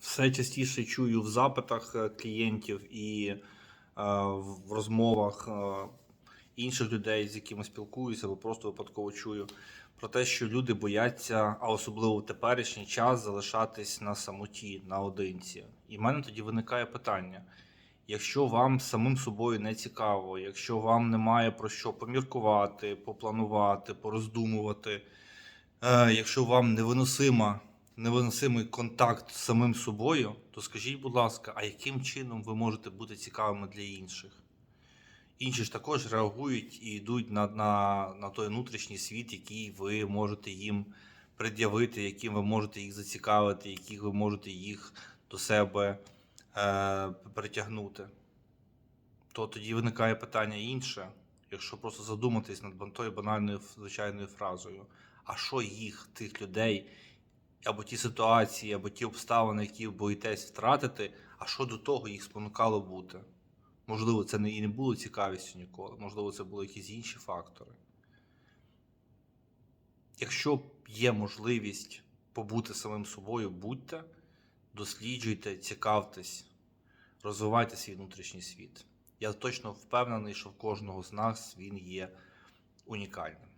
все частіше чую в запитах е, клієнтів і е, в розмовах е, інших людей, з якими спілкуюся, або просто випадково чую про те, що люди бояться, а особливо в теперішній час, залишатись на самоті, наодинці. І в мене тоді виникає питання: якщо вам самим собою не цікаво, якщо вам немає про що поміркувати, попланувати, пороздумувати, якщо вам невиносима невиносимий контакт з самим собою, то скажіть, будь ласка, а яким чином ви можете бути цікавими для інших? Інші ж також реагують і йдуть на, на, на той внутрішній світ, який ви можете їм пред'явити, яким ви можете їх зацікавити, яких ви можете їх до себе е, притягнути. То тоді виникає питання інше, якщо просто задуматись над тою банальною звичайною фразою. А що їх, тих людей, або ті ситуації, або ті обставини, які боїтесь втратити, а що до того їх спонукало бути? Можливо, це не і не було цікавістю ніколи, можливо, це були якісь інші фактори. Якщо є можливість побути самим собою, будьте, досліджуйте, цікавтесь, розвивайте свій внутрішній світ. Я точно впевнений, що в кожного з нас він є унікальним.